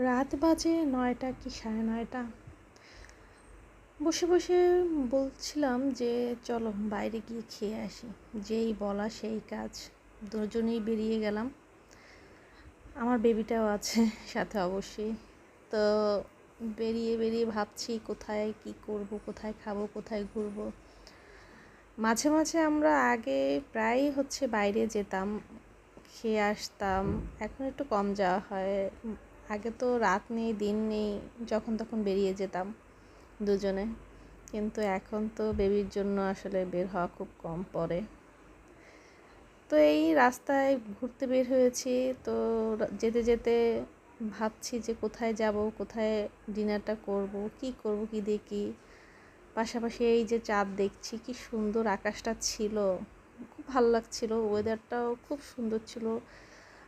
রাত বাজে নয়টা কি সাড়ে নয়টা। বসে বসে বলছিলাম যে, চলো বাইরে গিয়ে খেয়ে আসি। যেই বলা সেই কাজ। দুজনেই বেরিয়ে গেলাম। আমার বেবিটাও আছে সাথে অবশ্যই। তো বেরিয়ে বেরিয়ে ভাবছি কোথায় কি করব, কোথায় খাব, কোথায় ঘুরবো। মাঝে মাঝে আমরা আগে প্রায়ই হচ্ছে বাইরে যেতাম, খেয়ে আসতাম। এখন একটু কম যাওয়া হয়। আগে তো রাত নেই, দিন নেই, যখন তখন বেরিয়ে যেতাম দুজনে। কিন্তু এখন তো বেবির জন্য আসলে বের হওয়া খুব কম পড়ে। তো এই রাস্তায় ঘুরতে বের হয়েছি, তো যেতে যেতে ভাবছি যে কোথায় যাব, কোথায় ডিনারটা করব, কি করব, কি দেখি। পাশাপাশি এই যে চাঁদ দেখছি, কি সুন্দর আকাশটা ছিল, খুব ভালো লাগছিল ওয়েদারটাও খুব সুন্দর ছিল।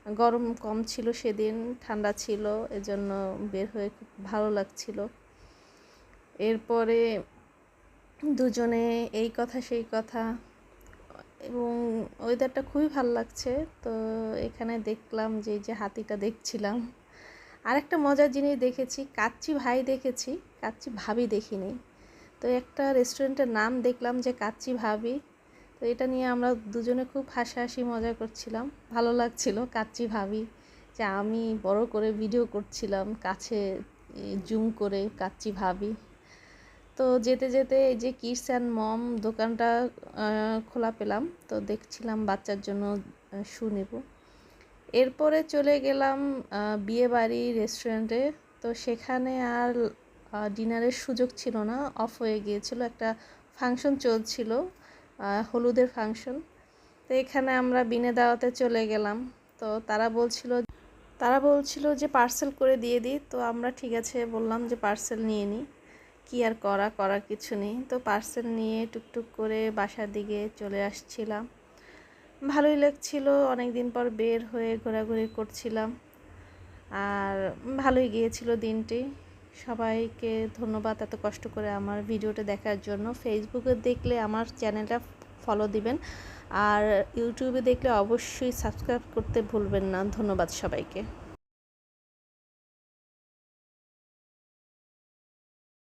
গরম কম ছিল সেদিন, ঠান্ডা ছিল, এজন্য বের হয়ে খুব ভালো লাগছিল। এরপরে দুজনে এই কথা, সেই কথা, এবং ওয়েদারটা খুবই ভালো লাগছে। তো এখানে দেখলাম যে যে হাতিটা দেখছিলাম। আরেকটা মজার জিনিস দেখেছি, কাচ্চি ভাই দেখেছি, কাচ্চি ভাবি দেখিনি। তো একটা রেস্টুরেন্টের নাম দেখলাম যে কাচ্চি ভাবি। তো এটা নিয়ে আমরা দুজনে খুব হাসাহাসি, মজা করছিলাম। ভালো লাগছিল, কাচ্চি ভাবি যে আমি বড় করে ভিডিও করছিলাম, কাছে জুম করে কাচ্চি ভাবি। তো যেতে যেতে এই যে কিডস অ্যান্ড মম দোকানটা খোলা পেলাম। তো দেখছিলাম বাচ্চার জন্য শু নেব। এরপরে চলে গেলাম বিয়েবাড়ি রেস্টুরেন্টে তো সেখানে আর ডিনারের সুযোগ ছিল না। অফ হয়ে গিয়েছিল, একটা ফাংশন চলছিল। হলুদের ফাংশন। তো এখানে আমরা বিনে দাওয়াতে চলে গেলাম। তো তারা বলছিল তারা বলছিল যে পার্সেল করে দিয়ে দিই। তো আমরা ঠিক আছে বললাম যে পার্সেল নিয়ে নিই কী আর করা, করার কিছু নেই। তো পার্সেল নিয়ে টুকটুক করে বাসার দিকে চলে আসছিলাম। ভালোই লাগছিল অনেক দিন পর বের হয়ে ঘোরাঘুরি করছিলাম। আর ভালোই গিয়েছিল দিনটি। সবাইকে ধন্যবাদ এত কষ্ট করে আমার ভিডিওটা দেখার জন্য। ফেসবুকে দেখলে আমার চ্যানেলটা ফলো দিবেন। আর ইউটিউবে দেখলে অবশ্যই সাবস্ক্রাইব করতে ভুলবেন না। ধন্যবাদ সবাইকে।